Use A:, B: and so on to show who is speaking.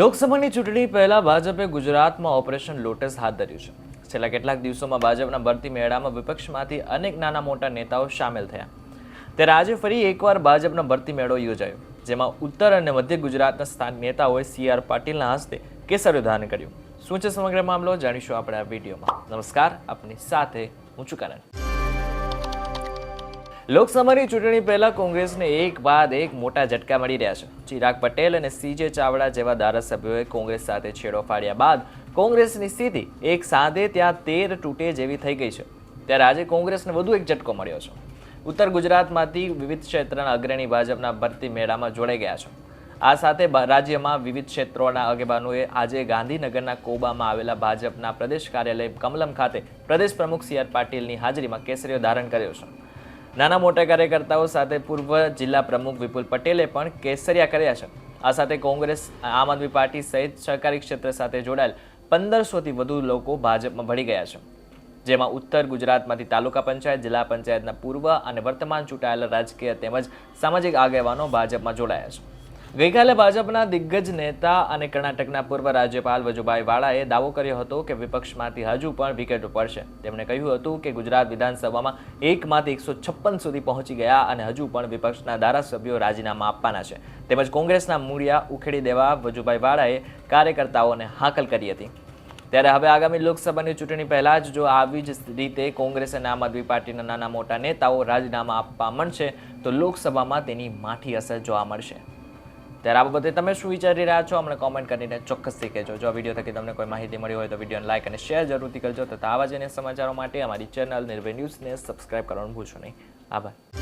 A: લોકસભાની ચૂંટણી પહેલા ભાજપે ગુજરાતમાં ઓપરેશન લોટસ હાથ ધર્યું છે. છેલ્લા કેટલાક દિવસોમાં ભાજપના ભરતી મેળામાં વિપક્ષમાંથી અનેક નાના મોટા નેતાઓ સામેલ થયા. ત્યારે આજે ફરી એકવાર ભાજપનો ભરતી મેળો યોજાયો, જેમાં ઉત્તર અને મધ્ય ગુજરાતના સ્થાન નેતાઓએ સી આર પાટીલના હસ્તે કેસરીયું દાન કર્યું. શું છે સમગ્ર મામલો જાણીશું આપણે આ વિડીયોમાં. નમસ્કાર, આપની સાથે હું છું કરણ. લોકસભાની ચૂંટણી પહેલા કોંગ્રેસને એક બાદ એક મોટા ઝટકા મળી રહ્યા છે. ચિરાગ પટેલ અને સીજે ચાવડા જેવા ધારાસભ્યોએ કોંગ્રેસ સાથે છેડો ફાડ્યા બાદ કોંગ્રેસની સ્થિતિ એક સાંધે ત્યાં તેર તૂટે જેવી થઈ ગઈ છે. ત્યારે આજે કોંગ્રેસને વધુ એક ઝટકો મળ્યો છે. ઉત્તર ગુજરાતમાંથી વિવિધ ક્ષેત્રના અગ્રણી ભાજપના ભરતી મેળામાં જોડાઈ ગયા છે. આ સાથે રાજ્યમાં વિવિધ ક્ષેત્રોના આગેવાનોએ આજે ગાંધીનગરના કોબામાં આવેલા ભાજપના પ્રદેશ કાર્યાલય કમલમ ખાતે પ્રદેશ પ્રમુખ સી આર પાટીલની હાજરીમાં કેસરીઓ ધારણ કર્યો છે. નાના મોટા કાર્યકર્તાઓ સાથે પૂર્વ જિલ્લા પ્રમુખ વિપુલ પટેલે પણ કેસરિયા કર્યા છે. આ સાથે કોંગ્રેસ, આમ આદમી પાર્ટી સહિત સહકારી ક્ષેત્ર સાથે જોડાયેલ પંદરસોથી વધુ લોકો ભાજપમાં ભળી ગયા છે. જેમાં ઉત્તર ગુજરાતમાંથી તાલુકા પંચાયત, જિલ્લા પંચાયતના પૂર્વ અને વર્તમાન ચૂંટાયેલા રાજકીય તેમજ સામાજિક આગેવાનો ભાજપમાં જોડાયા છે. ગઈકાલે ભાજપના દિગ્ગજ નેતા અને કર્ણાટકના પૂર્વ રાજ્યપાલ વજુભાઈ વાળાએ દાવો કર્યો હતો કે વિપક્ષમાંથી હજુ પણ વિકેટો પડશે તેમણે કહ્યું હતું કે ગુજરાત વિધાનસભામાં એકમાંથી એકસો છપ્પન સુધી પહોંચી ગયા અને હજુ પણ વિપક્ષના ધારાસભ્યો રાજીનામા આપવાના છે. તેમજ કોંગ્રેસના મૂળિયા ઉખેડી દેવા વજુભાઈ વાળાએ કાર્યકર્તાઓને હાકલ કરી હતી. ત્યારે હવે આગામી લોકસભાની ચૂંટણી પહેલા જ જો આવી જ રીતે કોંગ્રેસ અને આમ પાર્ટીના નાના મોટા નેતાઓ રાજીનામા આપવા માંડશે, તો લોકસભામાં તેની માઠી અસર જોવા મળશે. ત્યારે આ બાબતે તમે શું વિચારી રહ્યા છો, અમને કોમેન્ટ કરીને ચોક્કસથી કહેજો. જો વીડિયો થકી તમને કોઈ માહિતી મળી હોય તો વિડીયોને લાઇક અને શેર જરૂરથી કરજો. તથા આવા જ સમાચારો માટે અમારી ચેનલ નિર્ભય ન્યૂઝને સબસ્ક્રાઇબ કરવાનું ભૂલશો નહીં. આભાર.